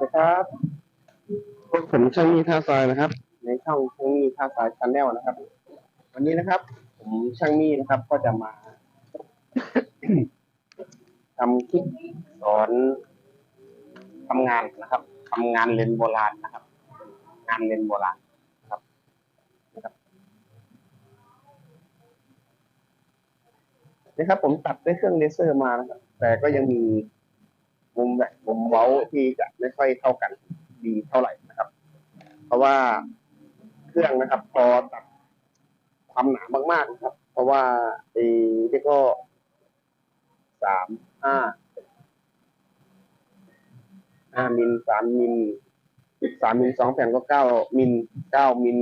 ดีครับพวกผมช่างมีท่าซอยนะครับ ในช่องช่างมีท่าซอยชาแนลนะครับ วันนี้นะครับ ผมช่างมีนะครับ ก็จะมาทำคลิปสอนทำงานนะครับทำงานเลนโบราณนะครับ งานเลนโบราณนะครับนะครับนะครับ ผมตัดด้วยเครื่องเลเซอร์มานะครับ แต่ก็ยังมี มุมแบบมุมเว้าที่จะไม่ค่อยเท่ากันดีเท่าไหร่นะครับ เพราะว่าเครื่องนะครับ พอตัดความหนามากๆนะครับ เพราะว่าไอ้ที่ก็สามห้าห้ามิลสามมิลสามมิลสองแผ่นก็เก้ามิลเก้ามิล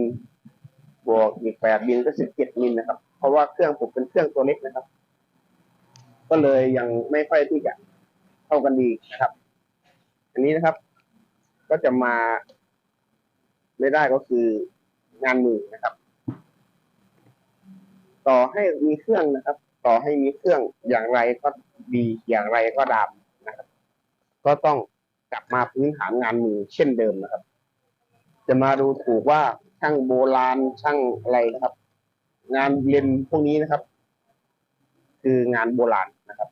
บวกอีกแปดมิลก็สิบเจ็ดมิลนะครับ เพราะว่าเครื่องผมเป็นเครื่องตัวเล็กนะครับ ก็เลยยังไม่ค่อยที่จะ เข้ากันดีนะครับ อันนี้นะครับ ก็จะมาไม่ได้ก็คืองานมือนะครับ ต่อให้มีเครื่องนะครับ ต่อให้มีเครื่องอย่างไรก็ดีอย่างไรก็ดามนะครับ ก็ต้องกลับมาพื้นฐานงานมือเช่นเดิมนะครับ จะมาดูถูกว่าช่างโบราณช่างอะไรนะครับ งานเรียนพวกนี้นะครับ คืองานโบราณนะครับ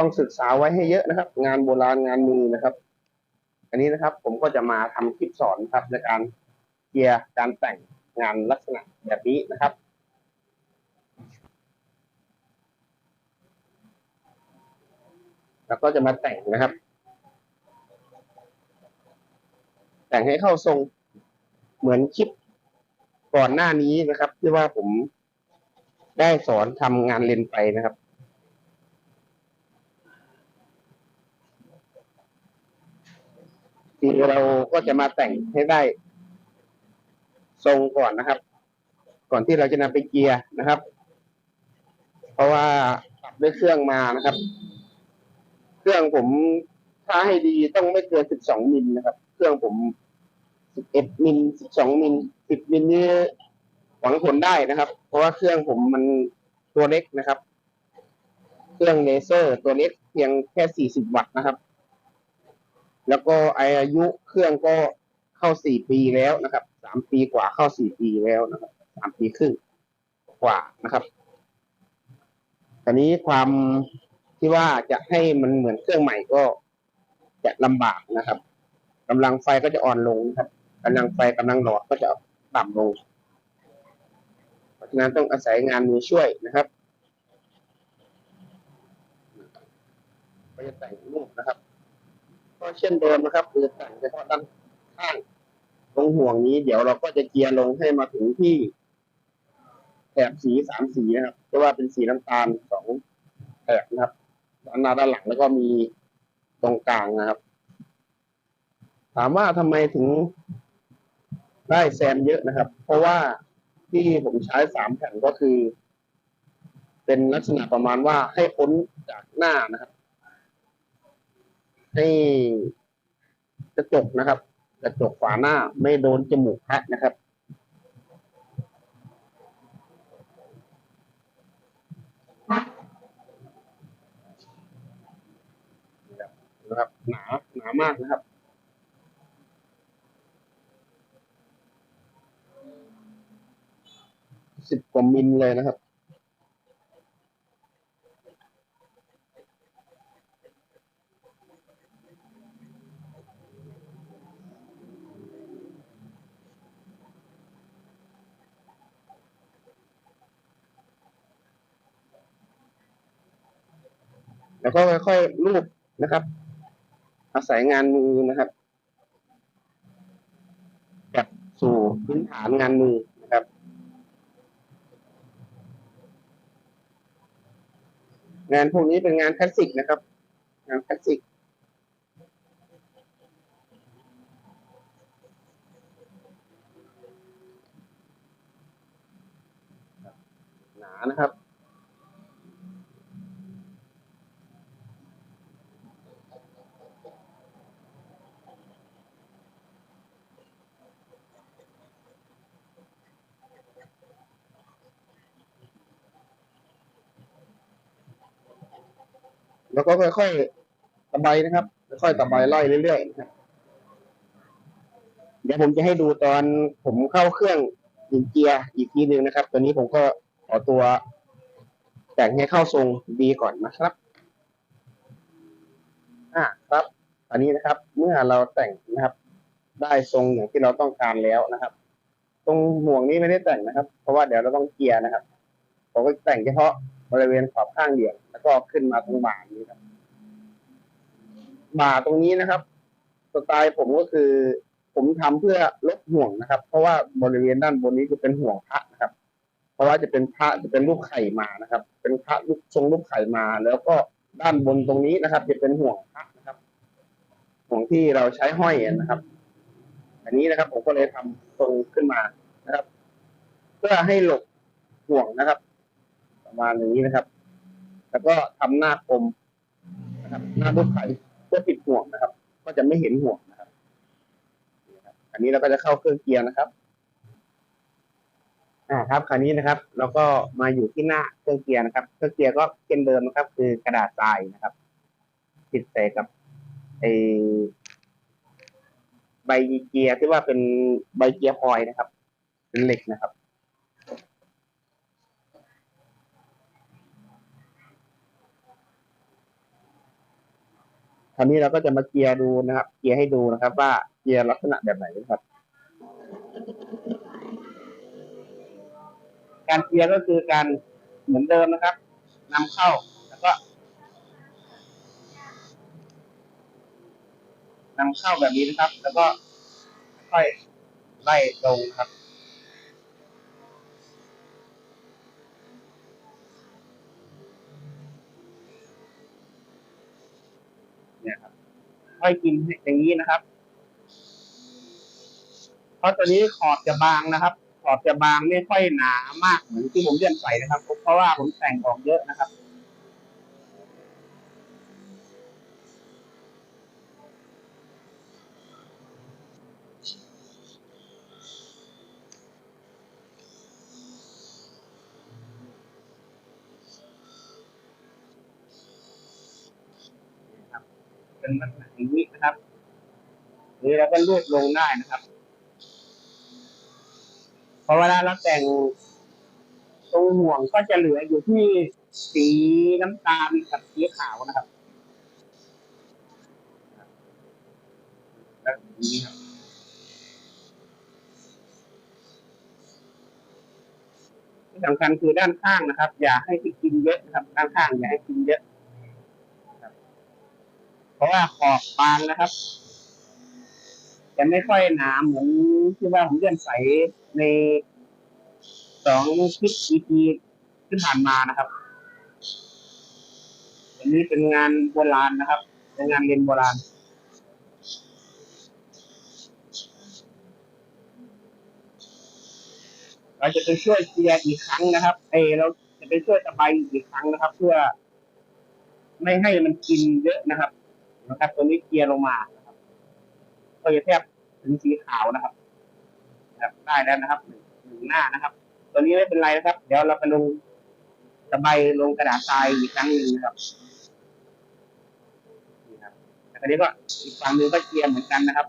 ต้องศึกษาไว้ให้เยอะนะครับ งานโบราณงานมือนะครับ อันนี้นะครับผมก็จะมาทำคลิปสอนครับในการเกียร์การแต่งงานลักษณะแบบนี้นะครับแล้วก็จะมาแต่งนะครับ แต่งให้เข้าทรงเหมือนคลิปก่อนหน้านี้นะครับ ที่ว่าผมได้สอนทำงานเลนไปนะครับ ทีนี้เราก็จะมาแต่งให้ได้ทรงก่อนนะครับ ก่อนที่เราจะนำไปเกียร์นะครับ เพราะว่าปรับด้วยเครื่องมานะครับ เครื่องผมถ้าให้ดีต้องไม่เกิน12มิลนะครับ เครื่องผม11มิล12มิล10มิลนี่หวังผลได้นะครับ เพราะว่าเครื่องผมมันตัวเล็กนะครับ เครื่องเลเซอร์ตัวเล็กเพียงแค่40วัตต์นะครับ แล้วก็อายุเครื่องก็เข้า4ปีแล้วนะครับ3ปีกว่าเข้า4ปีแล้วนะครับ3ปีครึ่งกว่านะครับตอนนี้ความที่ว่าจะให้มันเหมือนเครื่องใหม่ก็จะลำบากนะครับกำลังไฟก็จะอ่อนลงนะครับกำลังไฟกำลังหลอดก็จะต่ำลงเพราะฉะนั้นต้องอาศัยงานมือช่วยนะครับก็จะแต่งรูปนะครับ ก็เช่นเดิมนะครับ คือแต่งเฉพาะด้านข้างตรงห่วงนี้ เดี๋ยวเราก็จะเกียร์ลงให้มาถึงที่แถบสีสามสีนะครับจะว่าเป็นสีน้ำตาลสองแถบนะครับด้านหน้าด้านหลังแล้วก็มีตรงกลางนะครับ ถามว่าทำไมถึงได้แซมเยอะนะครับ เพราะว่าที่ผมใช้สามแผ่นก็คือ เป็นลักษณะประมาณว่าให้พ้นจากหน้านะครับ ให้กระจกนะครับ กระจกฝาหน้าไม่โดนจมูกพระนะครับนะครับหนาหนามากนะครับสิบกว่ามิลเลยนะครับ แล้วก็ค่อยๆลูบนะครับ อาศัยงานมือนะครับกลับสู่พื้นฐานงานมือนะครับ งานพวกนี้เป็นงานคลาสสิกนะครับ งานคลาสสิกหนานะครับ แล้วก็ค่อยๆตะไบนะครับ ค่อยๆตะไบไล่เรื่อยๆนะครับเดี๋ยวผมจะให้ดูตอนผมเข้าเครื่องยิงเกียร์อีกทีหนึ่งนะครับ ตอนนี้ผมก็ขอตัว แต่งให้เข้าทรงดีก่อนนะครับอ่าครับตอนนี้นะครับ เมื่อเราแต่งนะครับ ได้ทรงอย่างที่เราต้องการแล้วนะครับ ตรงห่วงนี้ไม่ได้แต่งนะครับ เพราะว่าเดี๋ยวเราต้องเกียร์นะครับผมก็แต่งเฉพาะ บริเวณขอบข้างเดียวแล้วก็ขึ้นมาตรงบ่านี้ครับบ่าตรงนี้นะครับ สไตล์ผมก็คือ ผมทำเพื่อลดห่วงนะครับ เพราะว่าบริเวณด้านบนนี้จะเป็นห่วงพระนะครับ เพราะว่าจะเป็นพระจะเป็นรูปไข่มานะครับ เป็นพระรูปทรงรูปไข่มา แล้วก็ด้านบนตรงนี้นะครับ จะเป็นห่วงพระนะครับ ห่วงที่เราใช้ห้อยนะครับ อันนี้นะครับ ผมก็เลยทำตรงขึ้นมานะครับ เพื่อให้หลบห่วงนะครับ ประมาณอย่างนี้นะครับ แล้วก็ทำหน้ากลมนะครับ หน้ารูปไข่เพื่อปิดห่วงนะครับ ก็จะไม่เห็นห่วงนะครับครับ อันนี้เราก็จะเข้าเครื่องเกียร์นะครับอ่าครับคราวนี้นะครับเราก็มาอยู่ที่หน้าเครื่องเกียร์นะครับ เครื่องเกียร์ก็เช่นเดิมนะครับ คือกระดาษทรายนะครับติดใส่กับไอใบเกียร์ที่ว่าเป็นใบเกียร์พลอยนะครับ เป็นเหล็กนะครับ ราวนี้เราก็จะมาเกียร์ดูนะครับ เกียร์ให้ดูนะครับ ว่าเกียร์ลักษณะแบบไหนนะครับ การเกียร์ก็คือการเหมือนเดิมนะครับนำเข้าแล้วก็นำเข้าแบบนี้นะครับ แล้วก็ค่อยไล่ลงครับ เนี่ยครับ ค่อยกินอย่างนี้นะครับ เพราะตัวนี้ขอบจะบางนะครับ ขอบจะบางไม่ค่อยหนามากเหมือนที่ผมเลี่ยนใส่นะครับ เพราะว่าผมแต่งออกเยอะนะครับ เป็นลักษณะอย่างนี้นะครับหรือเราก็รูดลงได้นะครับพอเวลาเราแต่งตรงห่วงก็จะเหลืออยู่ที่สีน้ำตาลกับสีขาวนะครับแบบนี้ครับที่สำคัญคือด้านข้างนะครับ อย่าให้กินเยอะนะครับ ด้านข้างอย่าให้กินเยอะ เพราะว่าขอบบางนะครับจะไม่ค่อยหนาเหมือนที่ว่าผมเลื่อนใสในสองคลิป EP ที่ผ่านมานะครับ อันนี้เป็นงานโบราณนะครับ เป็นงานเรียนโบราณเราจะไปช่วยเกียร์อีกครั้งนะครับ เอเราจะไปช่วยตะไบอีกครั้งนะครับ เพื่อ ไม่ให้มันกินเยอะนะครับ นะครับ ตัวนี้เกียร์ลงมานะครับก็จะแทบถึงสีขาวนะครับนะครับได้แล้วนะครับหนึ่งหน้านะครับ ตัวนี้ไม่เป็นไรนะครับ เดี๋ยวเราไปลงตะไบลงกระดาษทรายอีกครั้งหนึ่งนะครับนี่ครับแต่คราวนี้ก็อีกฝั่งหนึงก็เกียร์เหมือนกันนะครับ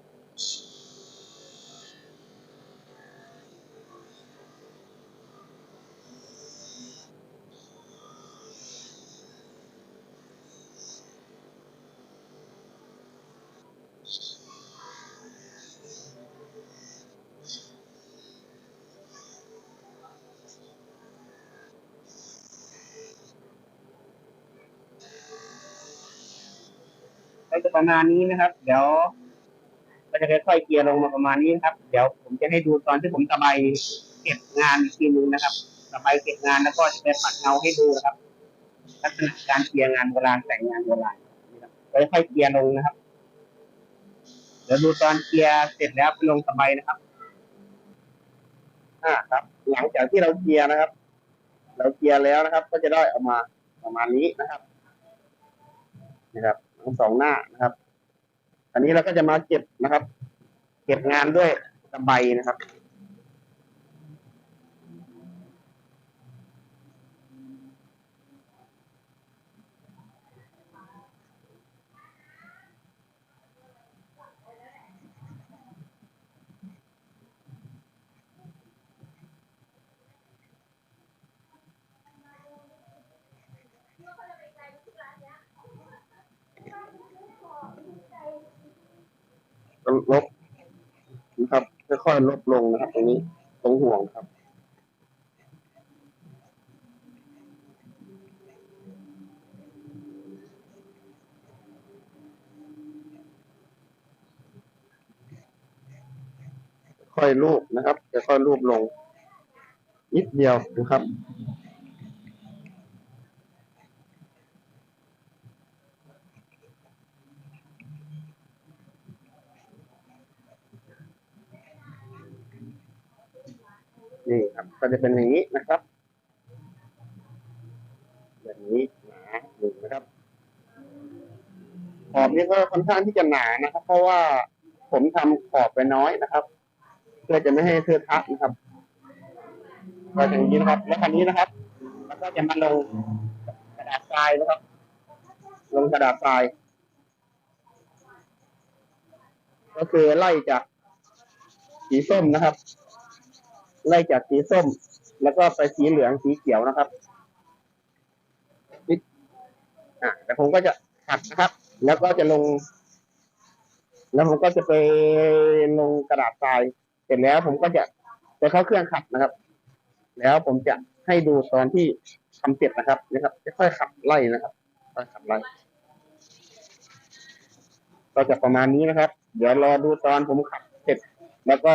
ก็จะประมาณนี้นะครับ เดี๋ยวก็จะค่อยๆเกียร์ลงมาประมาณนี้นะครับ เดี๋ยวผมจะให้ดูตอนที่ผมตะไบเก็บงานอีกทีนึงนะครับตะไบเก็บงานแล้วก็จะไปปัดเงาให้ดูนะครับลักษณะการเกียร์งานโบราณแต่งงานโบราณนะครับค่อยๆเกียร์ลงนะครับ เดี๋ยวดูตอนเกียร์เสร็จแล้วไปลงตะไบนะครับอ่าครับ หลังจากที่เราเกียร์นะครับ เราเกียร์แล้วนะครับ ก็จะได้ออกมาประมาณนี้นะครับนะครับ ทั้งสองหน้านะครับอันนี้เราก็จะมาเก็บนะครับ เก็บงานด้วยตะไบนะครับ ลบนะครับค่อยๆลบลงนะครับ ตรงนี้ตรงห่วงครับค่อยรูปนะครับจะค่อยรูปลง นิดเดียวนะครับ นี่ครับ ก็จะเป็นอย่างนี้นะครับแบบนี้หนาหนึ่งนะครับขอบนี้ก็ค่อนข้างที่จะหนานะครับ เพราะว่าผมทำขอบไปน้อยนะครับ เพื่อจะไม่ให้เสื้อทับนะครับก็อย่างนี้นะครับ แล้วคันนี้นะครับแล้วก็จะมาลงกระดาษทรายนะครับ ลงกระดาษทราย ก็คือไล่จากสีส้มนะครับ ไล่จากสีส้ม แล้วก็ไปสีเหลืองสีเขียวนะครับนิดอะแต่ผมก็จะขัดนะครับ แล้วก็จะลง แล้วผมก็จะไปลงกระดาษทราย เสร็จแล้วผมก็จะไปเข้าเครื่องขัดนะครับ แล้วผมจะให้ดูตอนที่ทำเสร็จนะครับนะครับค่อยขับไล่นะครับค่อยขับไล่ก็จะประมาณนี้นะครับ เดี๋ยวรอดูตอนผมขับเสร็จ แล้วก็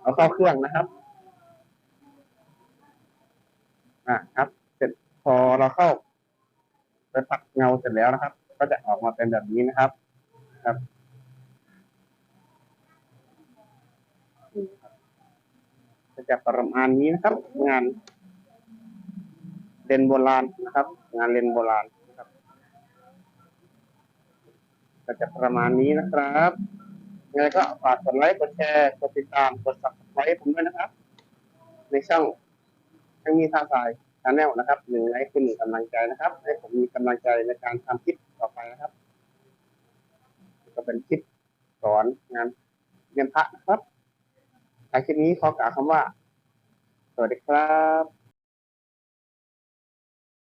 เอาเข้าเครื่องนะครับ อ่าครับ เสร็จพอเราเข้าไปปักเงาเสร็จแล้วนะครับ ก็จะออกมาเป็นแบบนี้นะครับ ครับก็จะประมาณนี้นะครับ งานเลนโบราณนะครับ งานเลนโบราณนะครับก็จะประมาณนี้นะครับยังไงก็ฝากกดไลค์กดแชร์กดติดตามกด subscribe ผมด้วยนะครับ ในช่อง ทั้งมีท่าทายชาแนลนะครับหนึ่งไลค์คือหนึ่งกำลังใจนะครับ ให้ผมมีกำลังใจในการทำคลิปต่อไปนะครับ ก็เป็นคลิปสอนงานเรียนพระนะครับท้ายคลิปนี้ขอกล่าวคำว่า สวัสดีครับ